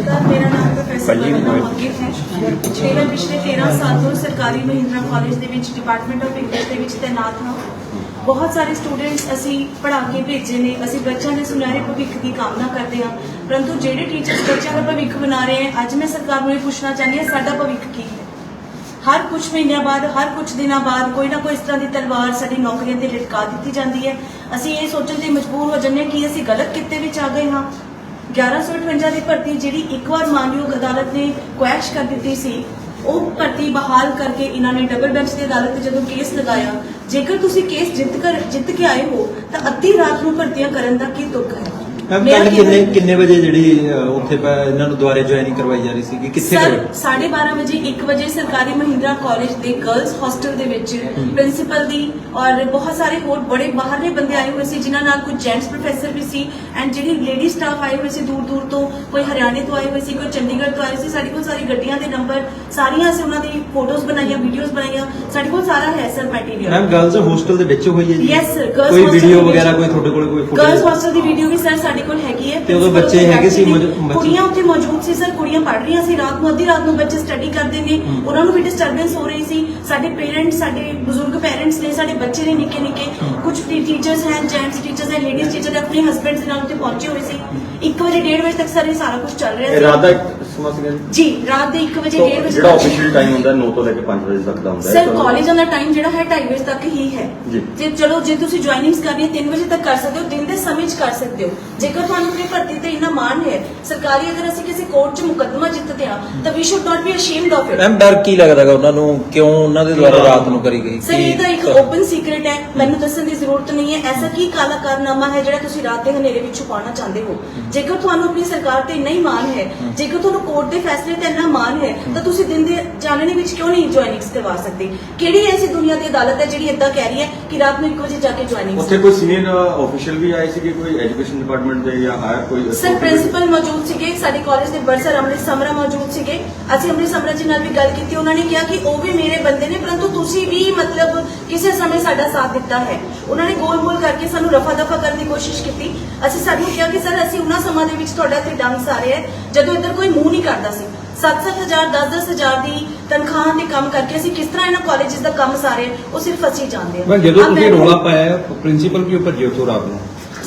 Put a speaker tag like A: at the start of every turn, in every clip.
A: ਨਮਸਕਾਰ ਮੇਰਾ ਨਾਮ ਪ੍ਰੋਫੈਸਰ ਮੰਗਿਤ ਹੈ। ਪਿਛਲੇ ਮੈਂ ਪਿਛਲੇ 13 ਸਾਲ ਤੋਂ ਸਰਕਾਰੀ ਮਹਿੰਦਰਾ ਕਾਲਜ ਦੇ ਵਿੱਚ ਡਿਪਾਰਟਮੈਂਟ ਆਫ ਇੰਗਲਿਸ਼ ਦੇ ਵਿੱਚ ਤੈਨਾਤ ਹਾਂ। ਬਹੁਤ ਸਾਰੇ ਸਟੂਡੈਂਟਸ ਅਸੀਂ ਪੜ੍ਹਾ ਕੇ ਭੇਜੇ ਨੇ। ਅਸੀਂ ਬੱਚਿਆਂ ਦੇ ਸੁਨਹਿਰੇ ਭਵਿੱਖ ਦੀ ਕਾਮਨਾ ਕਰਦੇ ਹਾਂ। ਪਰੰਤੂ ਜਿਹੜੇ ਟੀਚਰਸ ਬੱਚਿਆਂ ਦਾ ਭਵਿੱਖ ਬਣਾ ਰਹੇ ਹੈ ਅੱਜ ਮੈਂ ਸਰਕਾਰ ਨੂੰ ਇਹ ਪੁੱਛਣਾ ਚਾਹੁੰਦੀ ਹਾਂ ਸਾਡਾ ਭਵਿੱਖ ਕੀ ਹੈ? ਹਰ ਕੁਝ ਮਹੀਨਿਆਂ ਬਾਅਦ ਹਰ ਕੁਝ ਦਿਨਾਂ ਬਾਅਦ ਕੋਈ ਨਾ ਕੋਈ ਇਸ ਤਰ੍ਹਾਂ ਦੀ ਤਲਵਾਰ ਸਾਡੀ ਨੌਕਰੀਆਂ ਤੇ ਲਟਕਾ ਦਿੱਤੀ ਜਾਂਦੀ ਹੈ। ਅਸੀਂ ਇਹ ਸੋਚਣ ਤੇ ਮਜਬੂਰ ਹੋ ਜੰਨੇ ਕਿ ਅਸੀਂ ਗਲਤ ਕਿੱਤੇ ਵਿੱਚ ਆ ਗਏ ਹਾਂ। 1158 ਦੀ ਭਰਤੀ ਜਿਹੜੀ ਇੱਕ ਵਾਰ ਮਾਨਯੋਗ ਅਦਾਲਤ ਨੇ ਕੁਐਸ਼ ਕਰ ਦਿੱਤੀ ਸੀ, ਉਹ ਭਰਤੀ ਬਹਾਲ ਕਰਕੇ ਇਹਨਾਂ ਨੇ ਡਬਲ ਬੈਂਚ ਦੀ ਅਦਾਲਤ 'ਤੇ ਜਦੋਂ ਕੇਸ ਲਗਾਇਆ, ਜੇਕਰ ਤੁਸੀਂ ਕੇਸ ਜਿੱਤ ਕਰ, ਜਿੱਤ ਕੇ ਆਏ ਹੋ, ਤਾਂ ਅੱਧੀ ਰਾਤ ਨੂੰ ਭਰਤੀਆਂ ਕਰਨ ਦਾ ਕੀ ਤੁਕ ਹੈ?
B: ਮੈਮ ਕੱਲ ਕਿੰਨੇ ਕਿੰਨੇ ਵਜੇ ਜਿਹੜੀ ਉੱਥੇ ਪ- ਇਹਨਾਂ ਨੂੰ ਦੁਆਰੇ ਜੁਆਇਨਿੰਗ ਕਰਵਾਈ ਜਾ ਰਹੀ ਸੀ ਕਿੱਥੇ
A: ਸਰ
B: ਕਰਵਾਈ?
A: 12:30 ਵਜੇ 1 ਵਜੇ ਸਰਕਾਰੀ ਮਹਿੰਦਰਾ ਕਾਲਜ ਦੇ ਗਰਲਸ ਹੌਸਟਲ ਦੇ ਵਿੱਚ ਪ੍ਰਿੰਸੀਪਲ ਦੀ ਔਰ ਬਹੁਤ ਸਾਰੇ ਹੋਰ ਬੜੇ ਬਾਹਰਲੇ ਬੰਦੇ ਆਏ ਹੋਏ ਸੀ ਜਿਨ੍ਹਾਂ ਨਾਲ ਕੁਝ ਜੈਂਟਸ ਪ੍ਰੋਫੈਸਰ ਵੀ ਸੀ ਐਂਡ ਜਿਹੜੀ ਲੇਡੀ ਸਟਾਫ ਆਏ ਹੋਏ ਸੀ ਦੂਰ ਦੂਰ ਤੋਂ ਕੋਈ ਹਰਿਆਣੇ ਤੋਂ ਆਏ ਹੋਏ ਸੀ ਕੋਈ ਚੰਡੀਗੜ੍ਹ ਤੋਂ ਆਏ ਸੀ ਸਾਡੇ ਕੋਲ ਸਾਰੀ ਗੱਡੀਆਂ ਦੇ ਨੰਬਰ ਸਾਰੀਆਂ ਅਸੀਂ ਉਹਨਾਂ ਦੀ ਫੋਟੋਜ਼ ਬਣਾਈਆਂ ਵੀਡੀਓਜ਼ ਬਣਾਈਆਂ ਸਾਡੇ ਕੋਲ ਸਾਰਾ ਹੈ sir material
B: ma'am girls hostel ਦੇ ਵਿੱਚ ਹੋਈ ਹੈ ਜੀ?
A: Yes, sir, girls
B: ਕੋਈ
A: hostel
B: ਵੀਡੀਓ
A: ਦੇ ਵਿੱਚ-
B: ਵਗੈਰਾ ਕੋਈ ਤੁਹਾਡੇ ਕੋਲ ਕੋਈ
A: ਗਰਲਸ ਹੌਸਟਲ ਦੀ ਵੀਡੀਓ ਵੀ ਸਰ ਸਾਡੇ ਕੋਲ ਹੈਗੀ ਹੈ
B: ਤੇ ਉਦੋਂ ਬੱਚੇ ਹੈਗੇ ਸੀ,
A: ਕੁੜੀਆਂ ਉੱਥੇ ਮੌਜੂਦ ਸੀ ਸਰ ਕੁੜੀਆਂ ਪੜ੍ਹ ਰਹੀਆਂ ਸੀ ਰਾਤ ਨੂੰ ਅੱਧੀ ਰਾਤ ਨੂੰ ਬੱਚੇ ਸਟੱਡੀ ਕਰਦੇ ਨੇ। ਉਹਨਾਂ ਨੂੰ ਵੀ ਡਿਸਟਰਬੈਂਸ ਹੋ ਰਹੀ ਸੀ। ਸਾਡੇ ਪੇਰੈਂਟਸ ਸਾਡੇ ਬਜ਼ੁਰਗ ਪੇਰੈਂਟਸ ਨੇ ਸਾਡੇ ਬੱਚੇ ਨੇ ਨਿੱਕੇ ਨਿੱਕੇ। ਕੁਝ ਟੀਚਰਸ ਹਨ ਜੈਂਟਸ ਟੀਚਰਸ ਹਨ ਲੇਡੀਜ਼ ਟੀਚਰ ਆਪਣੇ ਹਸਬੰਡਸ ਨਾਲ ਉੱਥੇ ਪਹੁੰਚੇ ਹੋਏ ਸੀ। 1 ਵਜੇ 1:30 ਵਜੇ ਤੱਕ ਸਰ ਇਹ ਸਾਰਾ ਕੁਝ ਚੱਲ ਰਿਹਾ
C: ਇਹ
A: ਸੀ।
C: ਰਾਤ ਦਾ ਇੱਕ ਸਮਾਂ ਸੀਗਾ ਜੀ?
A: ਜੀ ਰਾਤ ਦੇ 1 ਵਜੇ 1:30 ਵਜੇ
C: ਜਿਹੜਾ
A: ਤੱਕ-
C: ਆਫੀਸ਼ੀਅਲ ਟਾਈਮ ਹੁੰਦਾ 9 ਤੋਂ ਲੈ ਕੇ 5 ਵਜੇ ਤੱਕ ਦਾ ਹੁੰਦਾ ਹੈ।
A: ਸਰ
C: ਚਲੋ।
A: ਕਾਲਜਾਂ ਦਾ ਟਾਈਮ ਜਿਹੜਾ ਹੈ 2:30 ਵਜੇ ਤੱਕ ਹੀ ਹੈ।
C: ਜੀ।
A: ਤੇ ਚਲੋ ਜੇ ਤੁਸੀਂ ਜੁਆਇਨਿੰਗਸ ਕਰਨੀ ਹੈ 3 ਵਜੇ ਤੱਕ ਕਰ ਸਕਦੇ ਹੋ ਦਿਨ ਦੇ ਸਮੇਂ 'ਚ ਕਰ ਸਕਦੇ ਹੋ। ਜੇਕਰ ਤੁਹਾਨੂੰ ਆਪਣੀ ਭਰਤੀ ਤੇ ਇੰਨਾ ਮਾਣ ਹੈ ਸਰਕਾਰੀ ਅਗਰ ਅਸੀਂ ਕਿਸੇ ਕੋਰਟ 'ਚ ਮੁਕੱਦਮਾ ਜਿੱਤਦੇ ਹਾਂ ਤਾਂ we should not be ashamed of it
B: ma'am ਡਰ ਕੀ ਲੱਗਦਾਗਾ ਉਹਨਾਂ ਨੂੰ? ਕਿਉਂ ਉਹਨਾਂ ਦੇ ਦੁਆਰਾ ਰਾਤ ਨੂੰ ਕਰੀ ਗਈ?
A: ਸਰ ਇਹ ਤਾਂ ਇੱਕ ਓਪਨ ਸੀਕ੍ਰੀਟ ਹੈ। ਮੈਨੂੰ ਦੱਸਣ ਦੀ ਜ਼ਰੂਰਤ ਨਹੀਂ ਹੈ। ਐਸਾ ਕੀ ਕਾਲਾ ਕਾਰਨਾਮਾ ਹੈ ਜਿਹੜਾ ਤੁਸੀਂ ਰਾਤ ਦੇ ਹਨੇਰੇ ਵਿੱਚ ਛੁਪਾਉਣਾ ਚਾਹੁੰਦੇ ਹੋ? ਜੇਕਰ ਤੁਹਾਨੂੰ ਆਪਣੀ ਸਰਕਾਰ ਤੇ ਇੰਨਾ ਹੀ ਮਾਣ ਹੈ ਜੇਕਰ ਤੁਹਾਨੂੰ ਕੋਰਟ ਦੇ ਫੈਸਲੇ ਤੇ ਇੰਨਾ ਮਾਣ ਹੈ ਤਾਂ ਤੁਸੀਂ ਦਿਨ ਦੇ ਜਾਣਨੇ ਵਿੱਚ ਕਿਉਂ ਨਹੀਂ ਜੁਆਇਨਿੰਗਸ ਕਰਵਾ ਸਕਦੇ? ਕਿਹੜੀ ਐਸੀ ਦੁਨੀਆ ਦੀ ਅਦਾਲਤ ਹੈ ਜਿਹੜੀ ਇਦਾਂ ਕਹਿ ਰਹੀ ਹੈ ਕਿ ਰਾਤ ਨੂੰ 1 ਵਜੇ ਜਾ ਕੇ ਜੁਆਇਨਿੰਗਸ
C: ਉੱਥੇ ਕੋਈ ਸੀਨੀਅਰ ਆਫੀਸ਼ੀਅਲ ਵੀ ਆਏ ਸੀਗੇ? ਕੋਈ ਐਜੂਕੇਸ਼ਨ ਡਿਪਾਰਟਮੈਂਟ ਦੇ ਜਾਂ ਹਾਇਰ ਕੋਈ
A: ਸਰ ਪ੍ਰਿੰਸੀਪਲ ਮੌਜੂਦ ਸੀਗੇ ਸਾਡੇ ਕਾਲਜ ਦੇ ਬਰਸਰ ਅੰਮ੍ਰਿਤ ਸਮਰਾ ਮੌਜੂਦ ਸੀਗੇ। ਅਸੀਂ ਅੰਮ੍ਰਿਤ ਸਮਰਾ ਜੀ ਨਾਲ ਵੀ ਗੱਲ ਕੀਤੀ ਉਹਨਾਂ ਨੇ ਕਿਹਾ ਕਿ ਉਹ ਵੀ ਮੇਰੇ ਬੰਦੇ ਨੇ ਪਰੰਤੂ ਤੁਸੀਂ ਵੀ ਮਤਲਬ ਕਿਸੇ ਸਮੇਂ ਸਾਡਾ ਸਾਥ ਦਿੱਤਾ ਹੈ। ਉਹਨਾਂ ਨੇ ਗੋਲ-ਮੋਲ ਕਰਕੇ ਸਾਨੂੰ ਰਫਾ ਦਫਾ ਕਰਨ ਦੀ ਕੋਸ਼ਿਸ਼ ਕੀਤੀ। ਅਸੀਂ ਸਾਨੂੰ ਕਿਹਾ ਕਿ ਸਰ ਅਸੀਂ ਉਹਨਾਂ ਸਮਾਂ ਦੇ ਵਿੱਚ ਤੁਹਾਡਾ ਇੱਥੇ ਡੰਗ ਸਾਰੇ ਹੈ ਜਦੋਂ ਇੱਧਰ ਕੋਈ ਮੂੰਹ ਨਹੀਂ ਕਰਦਾ ਸੀ। 7-7000 10-10000 ਦੀ ਤਨਖਾਹਾਂ ਤੇ ਕੰਮ ਕਰਕੇ ਅਸੀਂ ਕਿਸ ਤਰ੍ਹਾਂ ਇਹਨਾਂ ਕਾਲਜਸ ਦਾ ਕੰਮ ਸਾਰੇ ਉਹ ਸਿਰਫ ਅਸੀਂ ਜਾਣਦੇ
D: ਮੈਂ ਜਦੋਂ ਤੁਸੀਂ ਰੋਲਾ ਪਾਇਆ ਪ੍ਰਿੰਸੀਪਲ ਕਿਉਂ ਭੱਜੇ ਉੱਥੋਂ ਰਾਤ ਨੂੰ?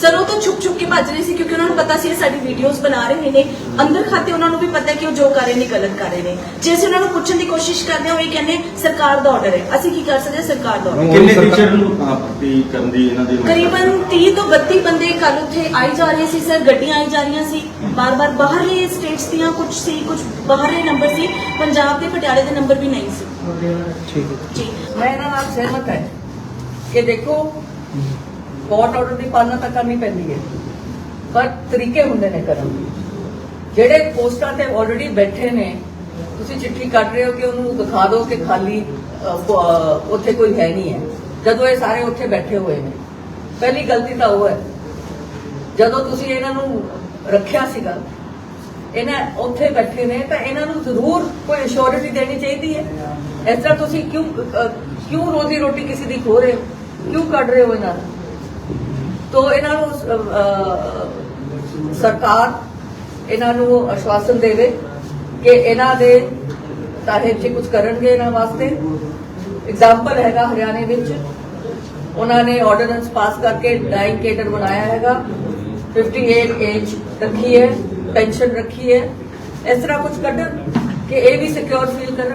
A: ਸਰ ਉਹ ਤਾਂ ਛੁਪ ਛੁਪ ਕੇ ਭੱਜ ਰਹੇ ਸੀ ਕਿਉਂਕਿ ਉਹਨਾਂ ਨੂੰ ਪਤਾ ਸੀ ਇਹ ਸਾਡੀ ਵੀਡੀਓਜ਼ ਬਣਾ ਰਹੇ ਨੇ। ਅੰਦਰ ਖਾਤੇ ਉਹਨਾਂ ਨੂੰ ਵੀ ਪਤਾ ਹੈ ਕਿ ਉਹ ਜੋ ਕਰ ਰਹੇ ਨੇ ਗਲਤ ਕਰ ਰਹੇ ਨੇ। ਜੇ ਅਸੀਂ ਉਹਨਾਂ ਨੂੰ ਪੁੱਛਣ ਦੀ ਕੋਸ਼ਿਸ਼ ਕਰਦੇ ਹਾਂ ਉਹ ਇਹ ਕਹਿੰਦੇ ਸਰਕਾਰ ਦਾ ਆਰਡਰ ਹੈ। ਅਸੀਂ ਕੀ ਕਰ ਸਕਦੇ ਹਾਂ? ਸਰਕਾਰ ਦਾ ਆਰਡਰ
C: ਕਿੰਨੇ ਟੀਚਰ ਨੂੰ ਭਰਤੀ ਕਰਨ ਦੀ ਇਹਨਾਂ ਦੀ
A: ਕਰੀਬਨ 30 ਤੋਂ 32 ਬੰਦੇ ਕੱਲ ਉੱਥੇ ਆਈ ਜਾ ਰਹੇ ਸੀ ਸਰ ਗੱਡੀਆਂ ਆਈ ਜਾ ਰਹੀਆਂ ਸੀ। ਬਾਰ-ਬਾਰ ਬਾਹਰਲੇ ਸਟੇਟਸ ਦੀਆਂ ਕੁਝ ਸੀ ਕੁਝ ਬਾਹਰਲੇ ਨੰਬਰ ਸੀ। ਪੰਜਾਬ ਦੇ ਪਟਿਆਲੇ ਦੇ ਨੰਬਰ ਵੀ ਨਹੀਂ ਸੀ।
B: ਠੀਕ ਹੈ।
A: ਜੀ।
E: ਮੈਂ ਇਹਨਾਂ ਨਾਲ ਸਹਿਮਤ ਹੈ ਕਿ ਦੇਖੋ ਕੋਰਟ ਆਰਡਰ ਦੀ ਪਾਲਣਾ ਤਾਂ ਕਰਨੀ ਪੈਂਦੀ ਹੈ। ਪਰ ਤਰੀਕੇ ਹੁੰਦੇ ਨੇ ਕਰਨ ਦੇ। ਜਿਹੜੇ ਪੋਸਟਾਂ ਤੇ ਆਲਰੇਡੀ ਬੈਠੇ ਨੇ, ਤੁਸੀਂ ਚਿੱਠੀ ਕੱਢ ਰਹੇ ਹੋ ਕਿ ਉਹਨੂੰ ਦਿਖਾ ਦਿਓ ਕਿ ਖਾਲੀ ਉੱਥੇ ਕੋਈ ਹੈ ਨਹੀਂ ਹੈ। ਜਦੋਂ ਇਹ ਸਾਰੇ ਉੱਥੇ ਬੈਠੇ ਹੋਏ ਨੇ। ਪਹਿਲੀ ਗਲਤੀ ਤਾਂ ਉਹ ਹੈ। ਜਦੋਂ ਤੁਸੀਂ ਇਹਨਾਂ ਨੂੰ ਰੱਖਿਆ ਸੀਗਾ, ਇਹਨਾਂ ਉੱਥੇ ਬੈਠੇ ਨੇ, ਤਾਂ ਇਹਨਾਂ ਨੂੰ ਜ਼ਰੂਰ ਕੋਈ ਅਸ਼ੋਰਿਟੀ ਦੇਣੀ ਚਾਹੀਦੀ ਹੈ। ਇਸ ਤਰ੍ਹਾਂ ਤੁਸੀਂ ਕਿਉਂ ਕਿਉਂ ਰੋਜ਼ੀ ਰੋਟੀ ਕਿਸੇ ਦੀ ਖੋ ਰਹੇ ਹੋ? ਕਿਉਂ ਕੱਢ ਰਹੇ ਹੋ ਇਹਨਾਂ ਨੂੰ? ਤੋ ਇਹਨਾਂ ਨੂੰ ਸਰਕਾਰ ਇਹਨਾਂ ਨੂੰ ਆਸ਼ਵਾਸਨ ਦੇਵੇ ਕਿ ਇਹਨਾਂ ਦੇ ਤਾਰੇ 'ਚ ਕੁਝ ਕਰਨਗੇ ਇਹਨਾਂ ਵਾਸਤੇ। ਐਗਜ਼ਾਮਪਲ ਹੈਗਾ ਹਰਿਆਣੇ ਵਿੱਚ। ਉਹਨਾਂ ਨੇ ਆਰਡੀਨੈਂਸ ਪਾਸ ਕਰਕੇ ਡਾਈਂਗ ਕੇਡਰ ਬਣਾਇਆ ਹੈਗਾ। 58 ਏਜ ਰੱਖੀ ਹੈ ਪੈਨਸ਼ਨ ਰੱਖੀ ਹੈ। ਇਸ ਤਰ੍ਹਾਂ ਕੁਝ ਕੱਢਣ ਕਿ ਇਹ ਵੀ ਸਿਕਿਉਰ ਫੀਲ ਕਰਨ।